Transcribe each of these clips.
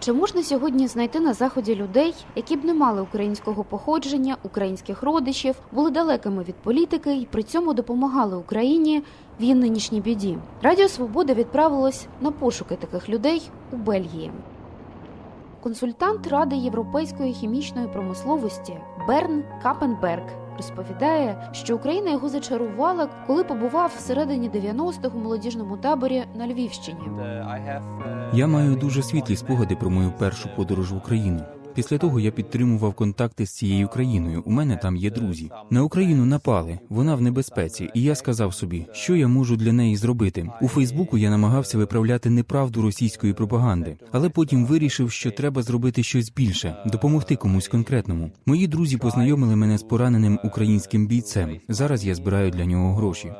Чи можна сьогодні знайти на заході людей, які б не мали українського походження, українських родичів, були далекими від політики і при цьому допомагали Україні в її нинішній біді? Радіо Свобода відправилось на пошуки таких людей у Бельгії. Консультант Ради європейської хімічної промисловості Берн Капенберг розповідає, що Україна його зачарувала, коли побував всередині 90-х у молодіжному таборі на Львівщині. Я маю дуже світлі спогади про мою першу подорож в Україну. Після того я підтримував контакти з цією країною. У мене там є друзі. На Україну напали, вона в небезпеці, і я сказав собі, що я можу для неї зробити. У Фейсбуку я намагався виправляти неправду російської пропаганди, але потім вирішив, що треба зробити щось більше, допомогти комусь конкретному. Мої друзі познайомили мене з пораненим українським бійцем. Зараз я збираю для нього гроші.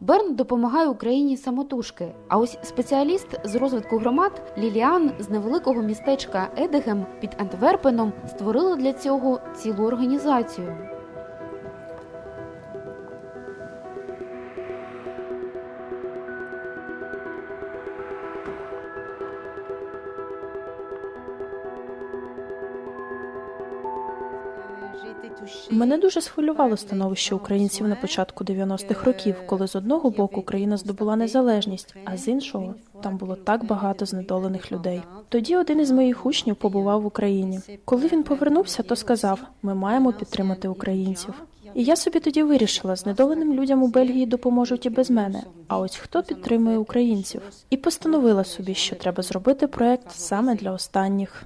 Берн допомагає Україні самотужки. А ось спеціаліст з розвитку громад Ліліан з невеликого містечка Едегем під Антверпеном створила для цього цілу організацію. Мене дуже схвилювало становище українців на початку 90-х років, коли з одного боку Україна здобула незалежність, а з іншого там було так багато знедолених людей. Тоді один із моїх учнів побував в Україні. Коли він повернувся, то сказав: ми маємо підтримати українців. І я собі тоді вирішила, знедоленим людям у Бельгії допоможуть і без мене. А ось хто підтримує українців? І постановила собі, що треба зробити проект саме для останніх.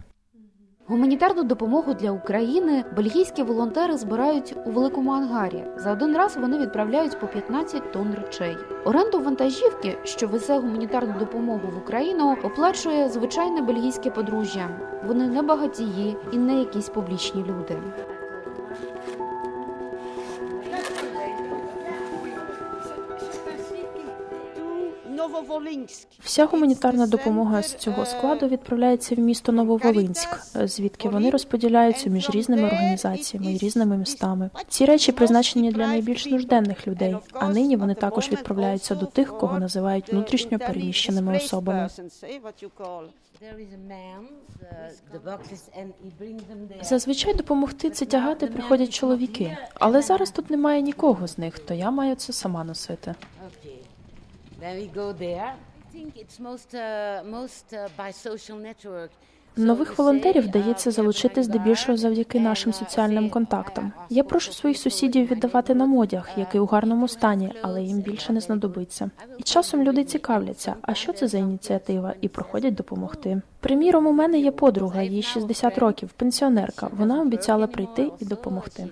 Гуманітарну допомогу для України бельгійські волонтери збирають у великому ангарі. За один раз вони відправляють по 15 тонн речей. Оренду вантажівки, що везе гуманітарну допомогу в Україну, оплачує звичайне бельгійське подружжя. Вони не багатії і не якісь публічні люди. Вся гуманітарна допомога з цього складу відправляється в місто Нововолинськ, звідки вони розподіляються між різними організаціями і різними містами. Ці речі призначені для найбільш нужденних людей, а нині вони також відправляються до тих, кого називають внутрішньо переміщеними особами. Зазвичай допомогти це тягати приходять чоловіки, але зараз тут немає нікого з них, то я маю це сама носити. Нових волонтерів вдається залучити здебільшого завдяки нашим соціальним контактам. Я прошу своїх сусідів віддавати нам одяг, який у гарному стані, але їм більше не знадобиться. І часом люди цікавляться, а що це за ініціатива, і проходять допомогти. Приміром, у мене є подруга, їй 60 років, пенсіонерка. Вона обіцяла прийти і допомогти.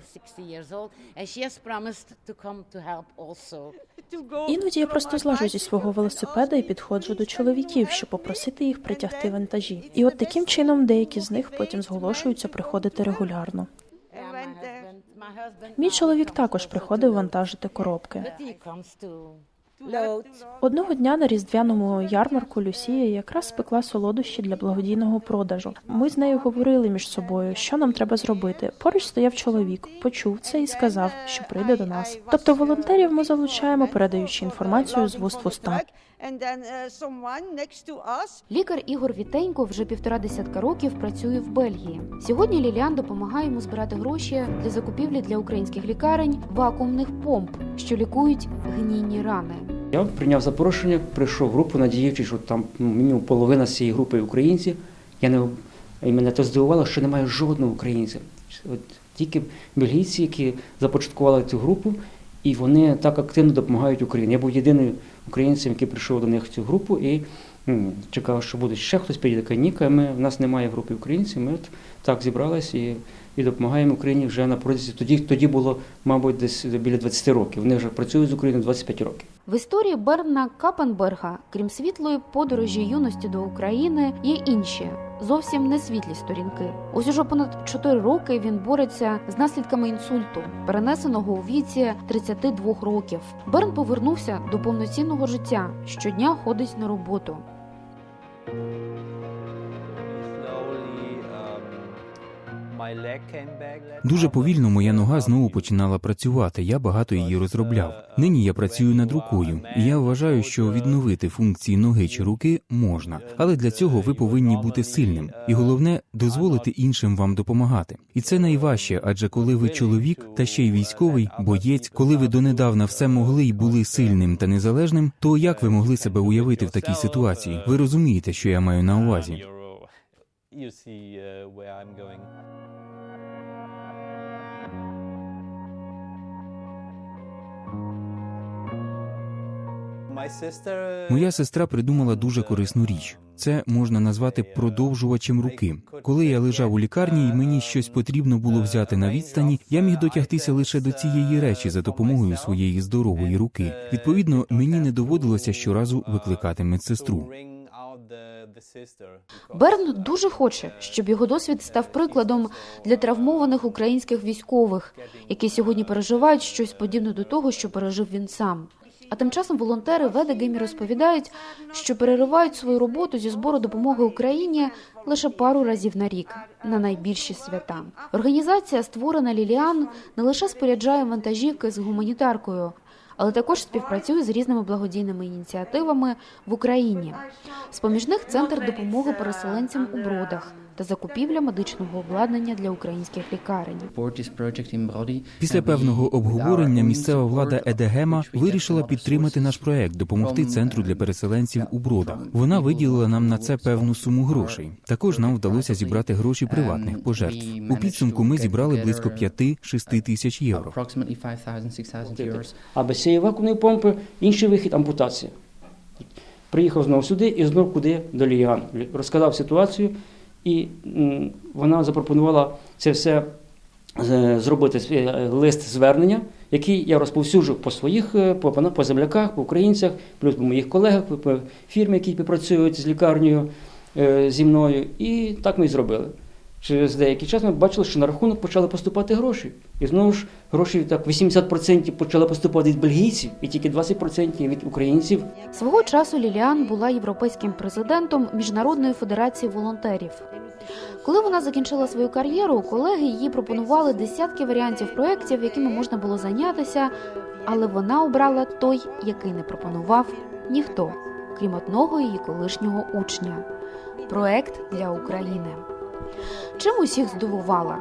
Іноді я просто злажу зі свого велосипеда і підходжу до чоловіків, щоб попросити їх притягти вантажі. І от таким чином деякі з них потім зголошуються приходити регулярно. Мій чоловік також приходив вантажити коробки. Одного дня на різдвяному ярмарку Люсія якраз спекла солодощі для благодійного продажу. Ми з нею говорили між собою, що нам треба зробити. Поруч стояв чоловік, почув це і сказав, що прийде до нас. Тобто волонтерів ми залучаємо, передаючи інформацію з вуст в уста. Лікар Ігор Вітенько вже півтора десятка років працює в Бельгії. Сьогодні Ліліан допомагає йому збирати гроші для закупівлі для українських лікарень вакуумних помп, що лікують гнійні рани. Я прийняв запрошення, прийшов в групу, надіючись, що там ну, мінімум половина з цієї групи українці. Я не і мене то здивувало, що немає жодного українця. От тільки бельгійці, які започаткували цю групу, і вони так активно допомагають Україні. Я був єдиним українцем, який прийшов до них в цю групу і чекав, що буде ще хтось піде. Така ніка. Ми в нас немає групи українців. Ми от так зібралися і, і допомагаємо Україні вже на протязі. Тоді тоді було, мабуть, десь біля 20 років. Вони вже працюють з Україною 25 років. В історії Берна Капенберга, крім світлої подорожі юності до України, є інші. Зовсім не світлі сторінки. Ось уже понад 4 роки він бореться з наслідками інсульту, перенесеного у віці 32 років. Берн повернувся до повноцінного життя. Щодня ходить на роботу. Дуже повільно моя нога знову починала працювати. Я багато її розробляв. Нині я працюю над рукою, і я вважаю, що відновити функції ноги чи руки можна, але для цього ви повинні бути сильним, і головне дозволити іншим вам допомагати. І це найважче, адже коли ви чоловік та ще й військовий, боєць, коли ви донедавна все могли й були сильним та незалежним, то як ви могли себе уявити в такій ситуації? Ви розумієте, що я маю на увазі. You see uh, where I'm going. Uh, Моя сестра придумала дуже корисну річ. Це можна назвати продовжувачем руки. Коли я лежав у лікарні і мені щось потрібно було взяти на відстані, я міг дотягтися лише до цієї речі за допомогою своєї здорової руки. Відповідно, мені не доводилося щоразу викликати медсестру. Берн дуже хоче, щоб його досвід став прикладом для травмованих українських військових, які сьогодні переживають щось подібне до того, що пережив він сам. А тим часом волонтери в Едегемі розповідають, що переривають свою роботу зі збору допомоги Україні лише пару разів на рік на найбільші свята. Організація, створена Ліліан, не лише споряджає вантажівки з гуманітаркою, але також співпрацює з різними благодійними ініціативами в Україні. З поміж них центр допомоги переселенцям у бродах та закупівля медичного обладнання для українських лікарень. Після певного обговорення місцева влада Едегема вирішила підтримати наш проект, допомогти центру для переселенців у бродах. Вона виділила нам на це певну суму грошей. Також нам вдалося зібрати гроші приватних пожертв. У підсумку ми зібрали близько 5-6 тисяч євро. Approximately 5,000, 6,000 euros. А без цієї вакуумної помпи інший вихід ампутація. Приїхав знову сюди і знов куди до Ліян. Розказав ситуацію, і вона запропонувала це все е, зробити лист звернення, який я розповсюджу по своїх е, по, по, земляках, по українцях, плюс по моїх колегах, по, фірмі, які працюють з лікарнею е, зі мною. І так ми і зробили. Через деякий час ми бачили, що на рахунок почали поступати гроші. І знову ж гроші так 80% почали поступати від бельгійців і тільки 20% від українців. Свого часу Ліліан була європейським президентом Міжнародної федерації волонтерів. Коли вона закінчила свою кар'єру, колеги їй пропонували десятки варіантів проєктів, якими можна було зайнятися, але вона обрала той, який не пропонував ніхто, крім одного її колишнього учня проект для України. Чим усіх здивувала?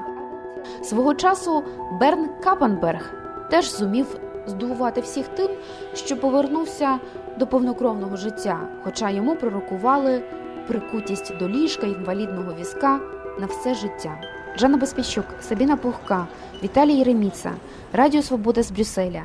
Свого часу Берн Капенберг теж зумів здивувати всіх тим, що повернувся до повнокровного життя, хоча йому пророкували прикутість до ліжка інвалідного візка на все життя. Жанна Безпіщук, Сабіна Пухка, Віталій Єреміца, Радіо Свобода з Брюсселя.